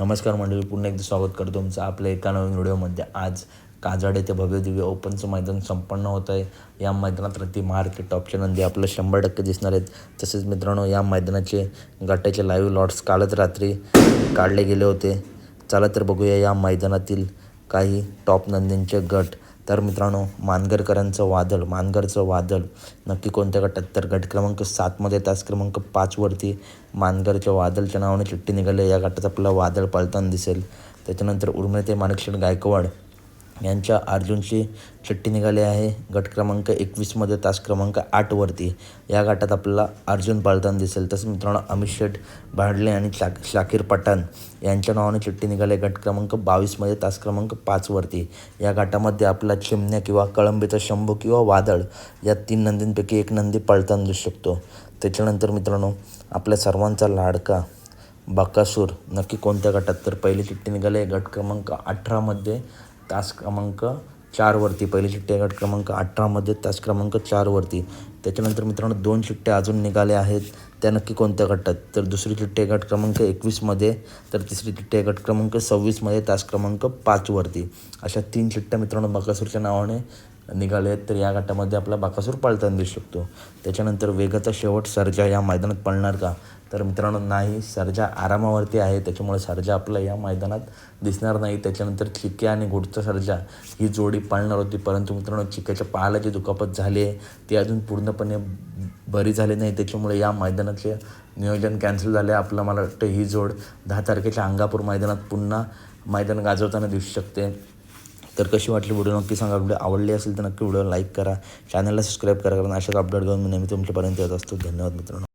नमस्कार मंडळी पुन्हा एकदा स्वागत करतो तुमचं आपल्या एका नवीन व्हिडिओमध्ये. आज काजाड येथे भव्य दिव्य ओपनचं मैदान संपन्न होत आहे. या मैदानात रती महाराष्ट्र टॉपचे नंदी आपलं शंभर टक्के दिसणार आहेत. तसेच मित्रांनो या मैदानाचे गटाचे लाईव्ह लॉट्स कालच रात्री काढले गेले होते. चला तर बघूया या मैदानातील काही टॉप नंदींचे गट. तर मित्रांनो मानगरकरांचं वादळ मानगरचं वादळ. नक्की कोणत्या गटात? तर गट क्रमांक सातमध्ये तास क्रमांक पाचवरती मानगरच्या वादळच्या नावाने चिठ्ठी निघाले. या गटात आपल्याला वादळ पळताना दिसेल. त्याच्यानंतर उर्मिला ते माणिकशेठ गायकवाड यांच्या अर्जुनची चिठ्ठी निघाली आहे. गट क्रमांक एकवीसमध्ये तास क्रमांक आठवरती या गटात आपल्याला अर्जुन पाळताना दिसेल. तसं मित्रांनो अमित शेठ भाडले आणि शाक शाकीर पठाण यांच्या नावाने चिठ्ठी निघाली आहे. गट क्रमांक बावीसमध्ये तास क्रमांक पाचवरती या गटामध्ये आपला चिमण्या किंवा कळंबीचा शंभू किंवा वादळ या तीन नंदींपैकी एक नंदी पळताना दिसू शकतो. त्याच्यानंतर मित्रांनो आपल्या सर्वांचा लाडका बकासूर नक्की कोणत्या गटात? तर पहिली चिठ्ठी निघाली आहे. गट क्रमांक अठरामध्ये तास क्रमांक चारवरती पहिली चिठ्ठी गट क्रमांक अठरामध्ये तास क्रमांक चारवरती त्याच्यानंतर मित्रांनो दोन चिठ्ठ्या अजून निघाल्या आहेत. त्या नक्की कोणत्या गटात? तर दुसरी चिठ्ठी गट क्रमांक एकवीसमध्ये तर तिसरी चिठ्ठी गट क्रमांक सव्वीसमध्ये तास क्रमांक पाचवरती अशा तीन चिठ्ठ्या मित्रांनो बकासूरच्या नावाने निघाले तर या गटामध्ये आपला बाकासूर पाळताना दिसू शकतो. त्याच्यानंतर वेगाचा शेवट सर्जा या मैदानात पळणार का? तर मित्रांनो नाही सर्जा आरामावरती आहे. त्याच्यामुळे सर्जा आपला या मैदानात दिसणार नाही. त्याच्यानंतर चिके आणि गुडचा सर्जा ही जोडी पाळणार होती. परंतु मित्रांनो चिक्याच्या पायाला जी दुखापत झाली आहे ती अजून पूर्णपणे बरी झाली नाही. त्याच्यामुळे या मैदानाचे नियोजन कॅन्सल झाले. आपलं मला वाटतं ही जोड दहा तारखेच्या अंगापूर मैदानात पुन्हा मैदान गाजवताना दिसू शकते. तर कशी वाटली व्हिडिओ नक्की सांगा. व्हिडिओ आवडली असेल तर नक्की व्हिडिओ लाईक करा. चॅनलला सबस्क्राईब करा कारण अशाच अपडेट घेऊन मी नेहमी तुमच्यापर्यंत येत असतो. धन्यवाद मित्रांनो.